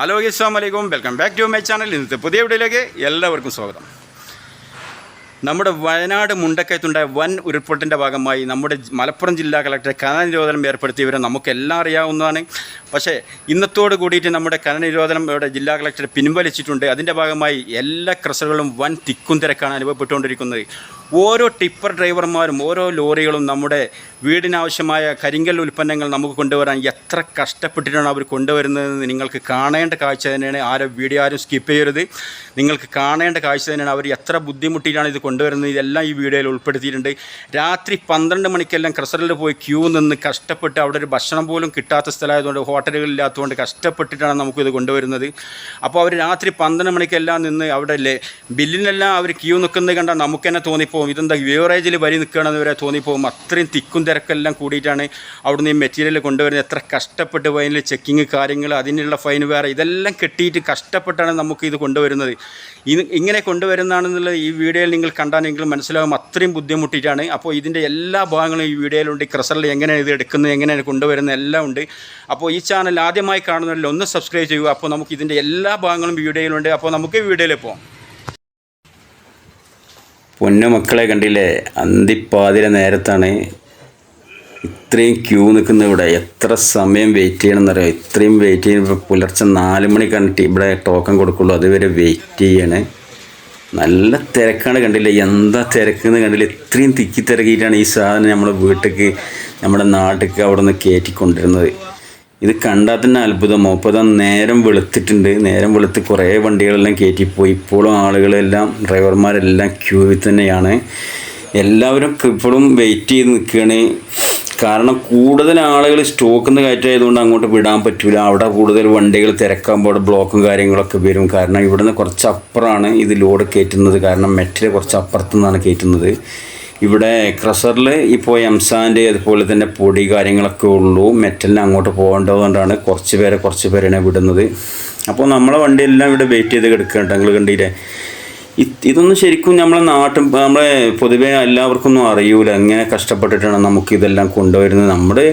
Hello അസ്സാം വലൈക്കും welcome back to my channel ഇന്നത്തെ പുതിയ വീഡിയോയിലേക്ക് എല്ലാവർക്കും സ്വാഗതം. നമ്മുടെ വയനാട് മുണ്ടക്കയത്തുണ്ടായ വൻ ഉരുൾപൊട്ടിന്റെ ഭാഗമായി നമ്മുടെ മലപ്പുറം ജില്ലാ കളക്ടർ കന നിരോധനം ഏർപ്പെടുത്തിയവരെ നമുക്കെല്ലാം അറിയാവുന്നതാണ്. പക്ഷേ ഇന്നത്തോട് കൂടിയിട്ട് നമ്മുടെ കന നിരോധനം ഇവിടെ ജില്ലാ കളക്ടർ പിൻവലിച്ചിട്ടുണ്ട്. അതിന്റെ ഭാഗമായി എല്ലാ ക്രഷറുകളും വൻ തിക്കും തിരക്കാണ് അനുഭവപ്പെട്ടുകൊണ്ടിരിക്കുന്നത്. ഓരോ ടിപ്പർ ഡ്രൈവർമാരും ഓരോ ലോറികളും നമ്മുടെ വീടിനാവശ്യമായ കരിങ്കൽ ഉൽപ്പന്നങ്ങൾ നമുക്ക് കൊണ്ടുവരാൻ എത്ര കഷ്ടപ്പെട്ടിട്ടാണ് അവർ കൊണ്ടുവരുന്നതെന്ന് നിങ്ങൾക്ക് കാണേണ്ട കാഴ്ച തന്നെയാണ്. ആരും വീഡിയോ ആരും സ്കിപ്പ് ചെയ്യരുത്. നിങ്ങൾക്ക് കാണേണ്ട കാഴ്ച തന്നെയാണ് അവർ എത്ര ബുദ്ധിമുട്ടിയിട്ടാണ് ഇത് കൊണ്ടുവരുന്നത്. ഇതെല്ലാം ഈ വീഡിയോയിൽ ഉൾപ്പെടുത്തിയിട്ടുണ്ട്. രാത്രി പന്ത്രണ്ട് മണിക്കെല്ലാം ക്രസറിൽ പോയി ക്യൂ നിന്ന് കഷ്ടപ്പെട്ട് അവിടെ ഒരു ഭക്ഷണം പോലും കിട്ടാത്ത സ്ഥലമായതുകൊണ്ട് ഹോട്ടലുകളില്ലാത്തതുകൊണ്ട് കഷ്ടപ്പെട്ടിട്ടാണ് നമുക്കിത് കൊണ്ടുവരുന്നത്. അപ്പോൾ അവർ രാത്രി പന്ത്രണ്ട് മണിക്കെല്ലാം നിന്ന് അവിടെ ബില്ലിനെല്ലാം അവർ ക്യൂ നിൽക്കുന്നത് കണ്ടാൽ നമുക്ക് തന്നെ തോന്നിപ്പോവും ഇതെന്താ ബിവറേജിൽ വരി നിൽക്കണമെന്ന് വരെ തോന്നിപ്പോവും അത്രയും തിക്കും തിരക്കെല്ലാം കൂടിയിട്ടാണ് അവിടുന്ന് ഈ മെറ്റീരിയൽ കൊണ്ടുവരുന്നത്. എത്ര കഷ്ടപ്പെട്ട് ഫൈനിൽ ചെക്കിങ് കാര്യങ്ങൾ അതിനുള്ള ഫൈൻ വേറെ ഇതെല്ലാം കെട്ടിയിട്ട് കഷ്ടപ്പെട്ടാണ് നമുക്ക് ഇത് കൊണ്ടുവരുന്നത്. ഇത് ഇങ്ങനെ കൊണ്ടുവരുന്നതാണെന്നുള്ള ഈ വീഡിയോയിൽ നിങ്ങൾ കണ്ടാൽ നിങ്ങൾ മനസ്സിലാകും അത്രയും ബുദ്ധിമുട്ടിയിട്ടാണ്. അപ്പോൾ ഇതിന്റെ എല്ലാ ഭാഗങ്ങളും ഈ വീഡിയോയിലുണ്ട്. ക്രസറിൽ എങ്ങനെയാണ് ഇത് എടുക്കുന്നത് എങ്ങനെയാണ് കൊണ്ടുവരുന്നത് എല്ലാം ഉണ്ട്. അപ്പോൾ ഈ ചാനൽ ആദ്യമായി കാണുന്നവരിൽ ഒന്ന് സബ്സ്ക്രൈബ് ചെയ്യുക. അപ്പോൾ നമുക്ക് ഇതിന്റെ എല്ലാ ഭാഗങ്ങളും വീഡിയോയിലുണ്ട്. അപ്പോൾ നമുക്ക് വീഡിയോയിൽ പോകാം. പൊന്നു മക്കളെ കണ്ടില്ലേ? അന്തിപ്പാതിര നേരത്താണ് ഇത്രയും ക്യൂ നിൽക്കുന്ന ഇവിടെ. എത്ര സമയം വെയിറ്റ് ചെയ്യണമെന്നറിയാം? ഇത്രയും വെയിറ്റ് ചെയ്യുമ്പോൾ പുലർച്ചെ നാല് മണിക്കാണ് ഇവിടെ ടോക്കൺ കൊടുക്കുള്ളൂ. അതുവരെ വെയിറ്റ് ചെയ്യണേ. നല്ല തിരക്കാണ് കണ്ടില്ല? എന്താ തിരക്കെന്ന് കണ്ടില്ല? ഇത്രയും തിക്കി തിരക്കിയിട്ടാണ് ഈ സാധനം നമ്മുടെ വീട്ടിലേക്ക് നമ്മുടെ നാട്ടിലേക്ക് അവിടെ നിന്ന് കയറ്റിക്കൊണ്ടിരുന്നത് ഇത് കണ്ടാൽ തന്നെ അത്ഭുതം. ഇപ്പോൾ ഇതാ നേരം വെളുത്തിട്ടുണ്ട്. നേരം വെളുത്ത് കുറേ വണ്ടികളെല്ലാം കയറ്റിപ്പോയി. ഇപ്പോഴും ആളുകളെല്ലാം ഡ്രൈവർമാരെല്ലാം ക്യൂവിൽ തന്നെയാണ്. എല്ലാവരും ഇപ്പോഴും വെയിറ്റ് ചെയ്ത് നിൽക്കുകയാണ്. കാരണം കൂടുതൽ ആളുകൾ സ്റ്റോക്കിൽ നിന്ന് കയറ്റായതുകൊണ്ട് അങ്ങോട്ട് വിടാൻ പറ്റില്ല അവിടെ കൂടുതൽ വണ്ടികൾ തിരക്കാകുമ്പോൾ അവിടെ ബ്ലോക്കും കാര്യങ്ങളൊക്കെ വരും. കാരണം ഇവിടുന്ന് കുറച്ച് അപ്പുറമാണ് ഇത് ലോഡ് കയറ്റുന്നത്. കാരണം മെറ്റിൽ കുറച്ച് അപ്പുറത്തു നിന്നാണ് കയറ്റുന്നത്. ഇവിടെ ക്രസറിൽ ഇപ്പോൾ എംസാന്റെ അതുപോലെ തന്നെ പൊടി കാര്യങ്ങളൊക്കെ ഉള്ളൂ. മെറ്റലിന് അങ്ങോട്ട് പോകേണ്ടതുകൊണ്ടാണ് കുറച്ച് പേരെ കുറച്ച് പേരെ വിടുന്നത്. അപ്പോൾ നമ്മളെ വണ്ടിയെല്ലാം ഇവിടെ വെയിറ്റ് ചെയ്ത് കിടക്കുന്നുണ്ട് നിങ്ങൾ കണ്ടില്ലേ? ഇതൊന്നും ശരിക്കും നമ്മളെ നാട്ടും നമ്മളെ പൊതുവേ എല്ലാവർക്കും ഒന്നും അറിയൂല. എങ്ങനെ കഷ്ടപ്പെട്ടിട്ടാണ് നമുക്ക് ഇതെല്ലാം കൊണ്ടുവരുന്നത്? നമ്മുടെ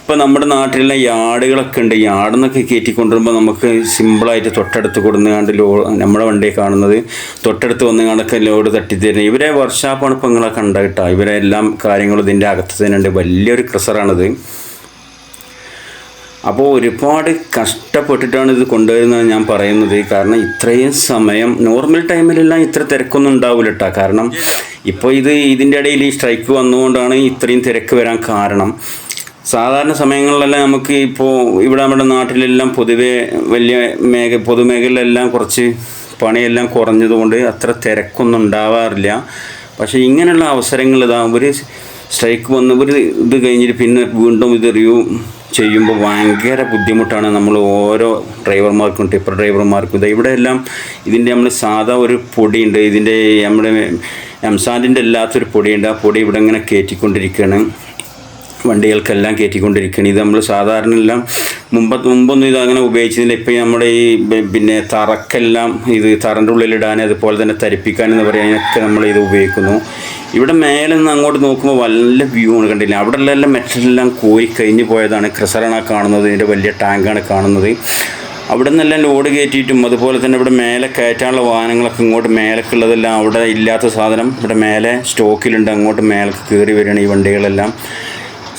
ഇപ്പോൾ നമ്മുടെ നാട്ടിലുള്ള യാർഡുകളൊക്കെ ഉണ്ട്. യാർഡിൽ നിന്നൊക്കെ കയറ്റി കൊണ്ടുവരുമ്പോൾ നമുക്ക് സിമ്പിളായിട്ട് തൊട്ടടുത്ത് കൊടുന്നുകാണ്ട് ലോ നമ്മുടെ വണ്ടിയെ കാണുന്നത് തൊട്ടടുത്ത് വന്ന് കണക്ക് ലോഡ് തട്ടിത്തരുന്നത് ഇവരെ വർഷാപ്പാണ് ഇപ്പോൾ നിങ്ങളെ കണ്ട ഇവരെ എല്ലാം കാര്യങ്ങളും ഇതിന്റെ അകത്ത് തന്നെ ഉണ്ട് വലിയൊരു ക്രസറാണിത്. അപ്പോൾ ഒരുപാട് കഷ്ടപ്പെട്ടിട്ടാണ് ഇത് കൊണ്ടുവരുന്നത് ഞാൻ പറയുന്നത്. കാരണം ഇത്രയും സമയം നോർമൽ ടൈമിലെല്ലാം ഇത്ര തിരക്കൊന്നും ഉണ്ടാവില്ല കേട്ടോ കാരണം ഇപ്പോൾ ഇത് ഇതിന്റെ ഇടയിൽ ഈ സ്ട്രൈക്ക് വന്നുകൊണ്ടാണ് ഇത്രയും തിരക്ക് വരാൻ കാരണം. സാധാരണ സമയങ്ങളിലെല്ലാം നമുക്ക് ഇപ്പോൾ ഇവിടെ നമ്മുടെ നാട്ടിലെല്ലാം പൊതുവെ വലിയ മേഖ പൊതുമേഖലയിലെല്ലാം കുറച്ച് പണിയെല്ലാം കുറഞ്ഞതുകൊണ്ട് അത്ര തിരക്കൊന്നും ഉണ്ടാവാറില്ല. പക്ഷേ ഇങ്ങനെയുള്ള അവസരങ്ങൾ ഇതാ ഒരു സ്ട്രൈക്ക് വന്ന് ഒരു ഇത് കഴിഞ്ഞിട്ട് പിന്നെ വീണ്ടും ഇത് റിവ്യൂ ചെയ്യുമ്പോൾ ഭയങ്കര ബുദ്ധിമുട്ടാണ് നമ്മൾ ഓരോ ഡ്രൈവർമാർക്കും ടിപ്പർ ഡ്രൈവർമാർക്കും. ഇത് ഇവിടെ എല്ലാം ഇതിന്റെ നമ്മൾ സാധാ ഒരു പൊടിയുണ്ട്. ഇതിന്റെ നമ്മുടെ എംസാൻഡിന്റെ അല്ലാത്തൊരു പൊടിയുണ്ട്. ആ പൊടി ഇവിടെ ഇങ്ങനെ കയറ്റിക്കൊണ്ടിരിക്കുകയാണ്. വണ്ടികൾക്കെല്ലാം കയറ്റിക്കൊണ്ടിരിക്കുകയാണ്. ഇത് നമ്മൾ സാധാരണ എല്ലാം മുമ്പ് മുമ്പൊന്നും ഇത് അങ്ങനെ ഉപയോഗിച്ചിരുന്നില്ല. ഇപ്പം നമ്മുടെ ഈ പിന്നെ തറക്കെല്ലാം ഇത് തറന്റെ ഉള്ളിലിടാൻ അതുപോലെ തന്നെ തരിപ്പിക്കാൻ എന്ന് പറയാനൊക്കെ നമ്മൾ ഇത് ഉപയോഗിക്കുന്നു. ഇവിടെ മേലെ നിന്ന് അങ്ങോട്ട് നോക്കുമ്പോൾ നല്ല വ്യൂ ആണ് കണ്ടില്ല? അവിടെ എല്ലാം മെറ്റലെല്ലാം കോരി കഴിഞ്ഞ് പോയതാണ് ക്രിസറാണ് കാണുന്നത് ഇതിന്റെ വലിയ ടാങ്കാണ് കാണുന്നത്. അവിടെ നിന്നെല്ലാം ലോഡ് കയറ്റിയിട്ടും അതുപോലെ തന്നെ ഇവിടെ മേലെ കയറ്റാനുള്ള വാഹനങ്ങളൊക്കെ ഇങ്ങോട്ട് മേലക്കുള്ളതെല്ലാം അവിടെ ഇല്ലാത്ത സാധനം ഇവിടെ മേലെ സ്റ്റോക്കിലുണ്ട് അങ്ങോട്ട് മേലേക്ക് കയറി വരികയാണ് ഈ വണ്ടികളെല്ലാം.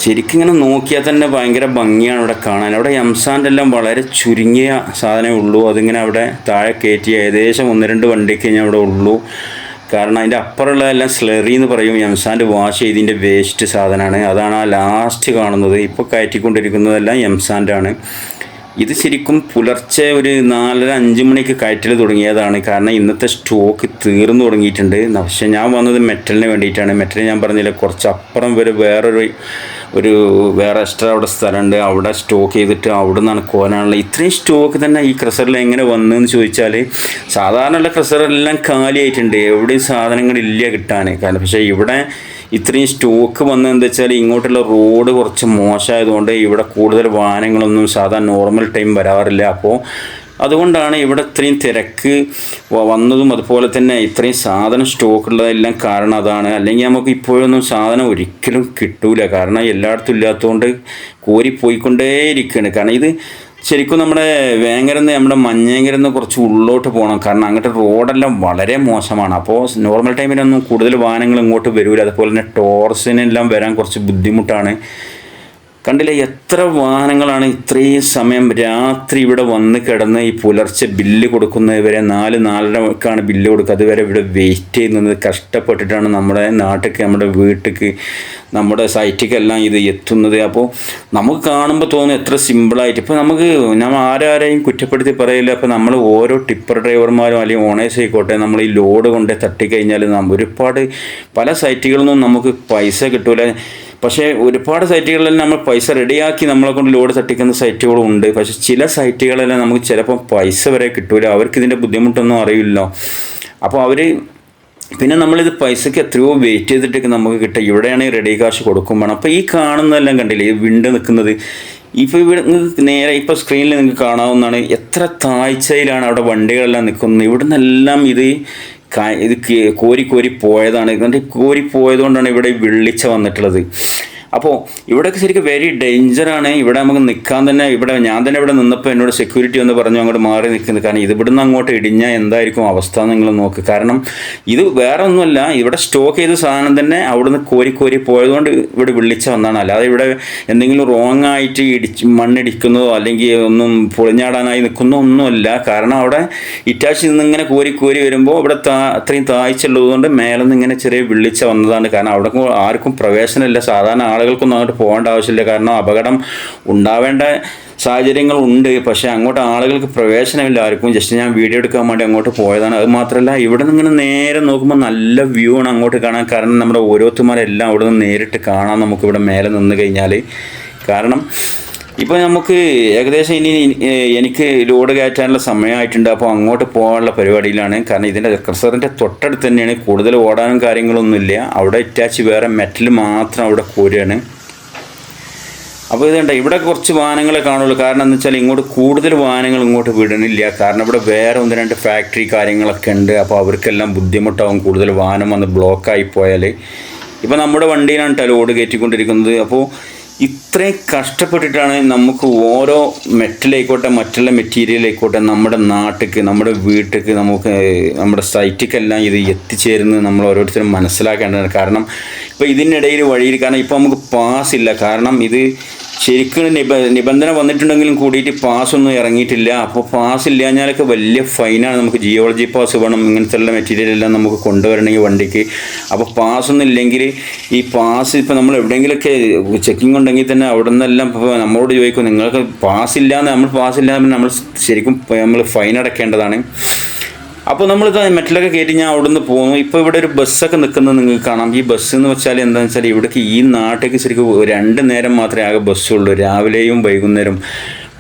ശരിക്കും ഇങ്ങനെ നോക്കിയാൽ തന്നെ ഭയങ്കര ഭംഗിയാണ് ഇവിടെ കാണാൻ. അവിടെ എംസാന്റെ എല്ലാം വളരെ ചുരുങ്ങിയ സാധനമേ ഉള്ളൂ. അതിങ്ങനെ അവിടെ താഴെ കയറ്റി ഏകദേശം ഒന്ന് രണ്ട് വണ്ടിക്ക് കഴിഞ്ഞാൽ അവിടെ ഉള്ളൂ. കാരണം അതിന്റെ അപ്പുറമുള്ളതെല്ലാം സ്ലെറി എന്ന് പറയും. എംസാന്റെ വാഷ് ചെയ്തിന്റെ വേസ്റ്റ് സാധനമാണ്. അതാണ് ആ ലാസ്റ്റ് കാണുന്നത്. ഇപ്പോൾ കയറ്റിക്കൊണ്ടിരിക്കുന്നതെല്ലാം എംസാന്റെ ആണ് ഇത് ശരിക്കും പുലർച്ചെ ഒരു നാലര അഞ്ച് മണിക്ക് കയറ്റൽ തുടങ്ങിയതാണ്. കാരണം ഇന്നത്തെ സ്റ്റോക്ക് തീർന്നു തുടങ്ങിയിട്ടുണ്ട്. പക്ഷേ ഞാൻ വന്നത് മെറ്റലിന് വേണ്ടിയിട്ടാണ്. മെറ്റൽ ഞാൻ പറഞ്ഞില്ല കുറച്ച് അപ്പുറം വരെ വേറൊരു ഒരു വേറെ എക്സ്ട്രാ അവിടെ സ്ഥലമുണ്ട്. അവിടെ സ്റ്റോക്ക് ചെയ്തിട്ട് അവിടെ നിന്നാണ് കോരാനുള്ള ഇത്രയും സ്റ്റോക്ക് തന്നെ ഈ ക്രസറിൽ എങ്ങനെ വന്നതെന്ന് ചോദിച്ചാൽ സാധാരണയുള്ള ക്രസറെല്ലാം കാലിയായിട്ടുണ്ട്. എവിടെയും സാധനങ്ങളില്ല കിട്ടാൻ കാരണം പക്ഷേ ഇവിടെ ഇത്രയും സ്റ്റോക്ക് വന്നത് എന്താ വെച്ചാൽ ഇങ്ങോട്ടുള്ള റോഡ് കുറച്ച് മോശമായതുകൊണ്ട് ഇവിടെ കൂടുതൽ വാഹനങ്ങളൊന്നും സാധാരണ നോർമൽ ടൈം വരാറില്ല. അപ്പോൾ അതുകൊണ്ടാണ് ഇവിടെ ഇത്രയും തിരക്ക് വന്നതും അതുപോലെ തന്നെ ഇത്രയും സാധനം സ്റ്റോക്ക് ഉള്ളതെല്ലാം കാരണം അതാണ്. അല്ലെങ്കിൽ നമുക്ക് ഇപ്പോഴൊന്നും സാധനം ഒരിക്കലും കിട്ടൂല. കാരണം എല്ലായിടത്തും ഇല്ലാത്തതുകൊണ്ട് കോരി പോയിക്കൊണ്ടേയിരിക്കുകയാണ് കാരണം ഇത് ശരിക്കും നമ്മുടെ വേങ്ങരന്ന് നമ്മുടെ മഞ്ഞേങ്കരന്ന് കുറച്ച് ഉള്ളോട്ട് പോകണം കാരണം അങ്ങോട്ട് റോഡെല്ലാം വളരെ മോശമാണ്. അപ്പോൾ നോർമൽ ടൈമിലൊന്നും കൂടുതൽ വാഹനങ്ങൾ ഇങ്ങോട്ട് വരില്ല അതുപോലെ തന്നെ ടോർസിനെല്ലാം വരാൻ കുറച്ച് ബുദ്ധിമുട്ടാണ്. കണ്ടില്ലേ എത്ര വാഹനങ്ങളാണ് ഇത്രയും സമയം രാത്രി ഇവിടെ വന്ന് കിടന്ന് ഈ പുലർച്ചെ ബില്ല് കൊടുക്കുന്നവരെ നാല് നാലരക്കാണ് ബില്ല് കൊടുക്കുക അതുവരെ ഇവിടെ വെയിറ്റ് ചെയ്യുന്നത് കഷ്ടപ്പെട്ടിട്ടാണ് നമ്മുടെ നാട്ടിലേക്ക് നമ്മുടെ വീട്ടിലേക്ക് നമ്മുടെ സൈറ്റിക്കെല്ലാം ഇത് എത്തുന്നത്. അപ്പോൾ നമുക്ക് കാണുമ്പോൾ തോന്നും എത്ര സിമ്പിളായിട്ട്. ഇപ്പോൾ നമുക്ക് നമ്മൾ ആരാരെയും കുറ്റപ്പെടുത്തി പറയില്ല. അപ്പോൾ നമ്മൾ ഓരോ ടിപ്പർ ഡ്രൈവർമാരും അല്ലെങ്കിൽ ഓണേഴ്സ് ആയിക്കോട്ടെ നമ്മൾ ഈ ലോഡ് കൊണ്ട് തട്ടിക്കഴിഞ്ഞാൽ നാം ഒരുപാട് പല സൈറ്റുകളിൽ നിന്നും നമുക്ക് പൈസ കിട്ടൂല. പക്ഷേ ഒരുപാട് സൈറ്റുകളിൽ നമ്മൾ പൈസ റെഡിയാക്കി നമ്മളെ കൊണ്ട് ലോഡ് തട്ടിക്കുന്ന സൈറ്റുകളും ഉണ്ട് പക്ഷേ ചില സൈറ്റുകളെല്ലാം നമുക്ക് ചിലപ്പോൾ പൈസ വരെ കിട്ടൂല. അവർക്ക് ഇതിന്റെ ബുദ്ധിമുട്ടൊന്നും അറിയില്ല. അപ്പോൾ അവർ പിന്നെ നമ്മളിത് പൈസയ്ക്ക് എത്രയോ വെയിറ്റ് ചെയ്തിട്ടൊക്കെ നമുക്ക് കിട്ടുക ഇവിടെയാണ് റെഡി കാശ് കൊടുക്കും വേണം. അപ്പോൾ ഈ കാണുന്നതെല്ലാം കണ്ടില്ലേ? ഈ വിണ്ട് നിൽക്കുന്നത്. ഇപ്പോൾ ഇവിടെ നേരെ ഇപ്പോൾ സ്ക്രീനിൽ നിങ്ങൾക്ക് കാണാവുന്നതാണ്. എത്ര താഴ്ചയിലാണ് അവിടെ വണ്ടികളെല്ലാം നിൽക്കുന്നത്. ഇവിടെ നിന്നെല്ലാം ഇത് ഇത് കോരി കോരി പോയതാണ്. എന്നിട്ട് കോരി പോയതുകൊണ്ടാണ് ഇവിടെ വെള്ളിച്ച വന്നിട്ടുള്ളത്. അപ്പോൾ ഇവിടെയൊക്കെ ശരിക്കും വെരി ഡേഞ്ചറാണ് ഇവിടെ നമുക്ക് നിൽക്കാൻ തന്നെ ഇവിടെ ഞാൻ തന്നെ ഇവിടെ നിന്നപ്പോൾ എന്നോട് സെക്യൂരിറ്റി എന്ന് പറഞ്ഞു അങ്ങോട്ട് മാറി നിൽക്കുന്നത് കാരണം ഇത് അങ്ങോട്ട് ഇടിഞ്ഞാൽ എന്തായിരിക്കും അവസ്ഥ നിങ്ങൾ നോക്ക്. കാരണം ഇത് വേറെ ഒന്നുമല്ല ഇവിടെ സ്റ്റോക്ക് ചെയ്ത സാധനം തന്നെ അവിടുന്ന് കോരി കോരി പോയതുകൊണ്ട് ഇവിടെ വിളിച്ച വന്നാണ്. അല്ലാതെ ഇവിടെ എന്തെങ്കിലും റോങ് ആയിട്ട് ഇടിച്ച് മണ്ണിടിക്കുന്നതോ അല്ലെങ്കിൽ ഒന്നും പൊളിഞ്ഞാടാനായി നിൽക്കുന്നോ ഒന്നുമല്ല. കാരണം അവിടെ ഇറ്റാച്ചി നിന്ന് ഇങ്ങനെ കോരി കോരി വരുമ്പോൾ ഇവിടെ താ അത്രയും താഴ്ചയുള്ളതുകൊണ്ട് മേലെ നിന്ന് ഇങ്ങനെ ചെറിയ വിളിച്ച വന്നതാണ്. കാരണം അവിടെ ആർക്കും പ്രവേശനമില്ല. സാധാരണ ആളുകൾക്കൊന്നും അങ്ങോട്ട് പോകേണ്ട ആവശ്യമില്ല. കാരണം അപകടം ഉണ്ടാവേണ്ട സാഹചര്യങ്ങൾ ഉണ്ട്. പക്ഷേ അങ്ങോട്ട് ആളുകൾക്ക് പ്രവേശനമില്ല ആർക്കും. ജസ്റ്റ് ഞാൻ വീഡിയോ എടുക്കാൻ വേണ്ടി അങ്ങോട്ട് പോയതാണ്. അത് മാത്രമല്ല ഇവിടെ നിന്ന് ഇങ്ങനെ നേരെ നോക്കുമ്പോൾ നല്ല വ്യൂ ആണ് അങ്ങോട്ട് കാണാൻ. കാരണം നമ്മുടെ ഓരോരുത്തന്മാരെല്ലാം അവിടെ നിന്ന് നേരിട്ട് കാണാം നമുക്കിവിടെ മേലെ നിന്ന് കഴിഞ്ഞാൽ കാരണം ഇപ്പോൾ നമുക്ക് ഏകദേശം ഇനി എനിക്ക് ലോഡ് കയറ്റാനുള്ള സമയമായിട്ടുണ്ട്. അപ്പോൾ അങ്ങോട്ട് പോകാനുള്ള പരിപാടിയിലാണ്. കാരണം ഇതിന്റെ ക്രസറിന്റെ തൊട്ടടുത്ത് തന്നെയാണ്. കൂടുതൽ ഓടാനും കാര്യങ്ങളൊന്നുമില്ല അവിടെ അറ്റാച്ച് വേറെ മെറ്റൽ മാത്രം അവിടെ കോരുകയാണ്. അപ്പോൾ ഇതുണ്ട് ഇവിടെ കുറച്ച് വാഹനങ്ങളെ കാണുള്ളൂ. കാരണം എന്ന് വെച്ചാൽ ഇങ്ങോട്ട് കൂടുതൽ വാഹനങ്ങൾ ഇങ്ങോട്ട് വിടണില്ല. കാരണം ഇവിടെ വേറെ ഒന്ന് രണ്ട് ഫാക്ടറി കാര്യങ്ങളൊക്കെ ഉണ്ട്. അപ്പോൾ അവർക്കെല്ലാം ബുദ്ധിമുട്ടാവും കൂടുതൽ വാഹനം വന്ന് ബ്ലോക്കായി പോയാൽ ഇപ്പോൾ നമ്മുടെ വണ്ടിയിലാണ് കേട്ടോ ലോഡ് കയറ്റിക്കൊണ്ടിരിക്കുന്നത്. അപ്പോൾ ഇത്രയും കഷ്ടപ്പെട്ടിട്ടാണ് നമുക്ക് ഓരോ മെറ്റലായിക്കോട്ടെ മറ്റുള്ള മെറ്റീരിയലായിക്കോട്ടെ നമ്മുടെ നാട്ടിലേക്ക് നമ്മുടെ വീട്ടിലേക്ക് നമുക്ക് നമ്മുടെ സൈറ്റിക്കെല്ലാം ഇത് എത്തിച്ചേരുന്നത് നമ്മൾ ഓരോരുത്തരും മനസ്സിലാക്കേണ്ടതാണ്. കാരണം ഇപ്പോൾ ഇതിനിടയിൽ വഴിയിൽ കാരണം ഇപ്പോൾ നമുക്ക് പാസ് ഇല്ല. കാരണം ഇത് ശരിക്കും നിബ നിബന്ധന വന്നിട്ടുണ്ടെങ്കിലും കൂടിയിട്ട് പാസ് ഒന്നും ഇറങ്ങിയിട്ടില്ല. അപ്പോൾ പാസ് ഇല്ലാഞ്ഞാലൊക്കെ വലിയ ഫൈനാണ് നമുക്ക് ജിയോളജി പാസ് വേണം. ഇങ്ങനത്തെ ഉള്ള മെറ്റീരിയൽ എല്ലാം നമുക്ക് കൊണ്ടുവരണമെങ്കിൽ വണ്ടിക്ക്. അപ്പോൾ പാസ് ഒന്നും ഇല്ലെങ്കിൽ ഈ പാസ് ഇപ്പോൾ നമ്മൾ എവിടെയെങ്കിലുമൊക്കെ ചെക്കിംഗ് ഉണ്ടെങ്കിൽ തന്നെ അവിടെ നിന്നെല്ലാം ഇപ്പോൾ നമ്മളോട് ചോദിക്കും നിങ്ങൾക്ക് പാസ് ഇല്ലാന്ന്? നമ്മൾ പാസ് ഇല്ലാന്ന് നമ്മൾ ശരിക്കും നമ്മൾ ഫൈൻ അടയ്ക്കേണ്ടതാണ് അപ്പോൾ നമ്മൾ മെറ്റലൊക്കെ കയറ്റി ഞാൻ അവിടെ നിന്ന് പോകുന്നു ഇപ്പോൾ ഇവിടെ ഒരു ബസ്സൊക്കെ നിൽക്കുന്നത് നിങ്ങൾക്ക് കാണാം. ഈ ബസ് എന്ന് വെച്ചാൽ എന്താണെന്ന് വെച്ചാൽ ഇവിടേക്ക് ഈ നാട്ടിലേക്ക് ശരിക്കും രണ്ട് നേരം മാത്രമേ ആകെ ബസ്സുള്ളൂ. രാവിലെയും വൈകുന്നേരം.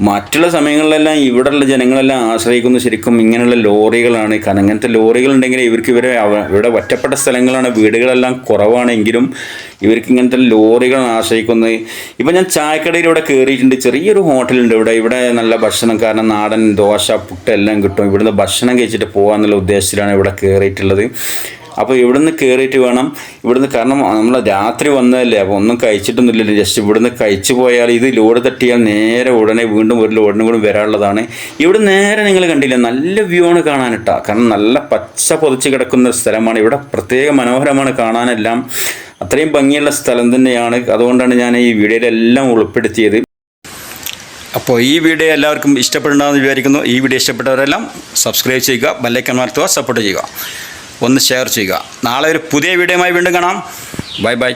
മറ്റുള്ള സമയങ്ങളിലെല്ലാം ഇവിടെയുള്ള ജനങ്ങളെല്ലാം ആശ്രയിക്കുന്നത് ശരിക്കും ഇങ്ങനെയുള്ള ലോറികളാണ്. കാരണം അങ്ങനത്തെ ലോറികൾ ഉണ്ടെങ്കിൽ ഇവർക്ക് ഇവരെ ഇവിടെ ഒറ്റപ്പെട്ട സ്ഥലങ്ങളാണ് വീടുകളെല്ലാം കുറവാണെങ്കിലും ഇവർക്ക് ഇങ്ങനത്തെ ലോറികളാണ് ആശ്രയിക്കുന്നത്. ഇപ്പം ഞാൻ ചായക്കടയിൽ ഇവിടെ കയറിയിട്ടുണ്ട് ചെറിയൊരു ഹോട്ടലുണ്ട് ഇവിടെ. ഇവിടെ നല്ല ഭക്ഷണം കാരണം നാടൻ ദോശ പുട്ട് എല്ലാം കിട്ടും. ഇവിടുന്ന് ഭക്ഷണം കഴിച്ചിട്ട് പോകാമെന്നുള്ള ഉദ്ദേശത്തിലാണ് ഇവിടെ കയറിയിട്ടുള്ളത് അപ്പോൾ ഇവിടുന്ന് കയറിയിട്ട് വേണം. ഇവിടുന്ന് കാരണം നമ്മൾ രാത്രി വന്നതല്ലേ അപ്പോൾ ഒന്നും കഴിച്ചിട്ടൊന്നുമില്ലല്ലോ ജസ്റ്റ് ഇവിടുന്ന് കഴിച്ചു പോയാൽ ഇത് ലോഡ് തട്ടിയാൽ നേരെ ഉടനെ വീണ്ടും ഒരു ലോഡിനും കൂടി വരാനുള്ളതാണ്. ഇവിടെ നേരെ നിങ്ങൾ കണ്ടില്ല നല്ല വ്യൂ ആണ് കാണാനിട്ടാ. കാരണം നല്ല പച്ച പൊതിച്ച് കിടക്കുന്ന സ്ഥലമാണ്. ഇവിടെ പ്രത്യേക മനോഹരമാണ് കാണാനെല്ലാം. അത്രയും ഭംഗിയുള്ള സ്ഥലം തന്നെയാണ്. അതുകൊണ്ടാണ് ഞാൻ ഈ വീഡിയോയിലെല്ലാം ഉൾപ്പെടുത്തിയത്. അപ്പോൾ ഈ വീഡിയോ എല്ലാവർക്കും ഇഷ്ടപ്പെടണമെന്ന് വിചാരിക്കുന്നു. ഈ വീഡിയോ ഇഷ്ടപ്പെട്ടവരെല്ലാം സബ്സ്ക്രൈബ് ചെയ്യുക ബെല്ലൈക്കൺ മാർത്തുക സപ്പോർട്ട് ചെയ്യുക. ഒന്ന് ഷെയർ ചെയ്യുക. നാളെ ഒരു പുതിയ വീഡിയോയുമായി വീണ്ടും കാണാം. Bye bye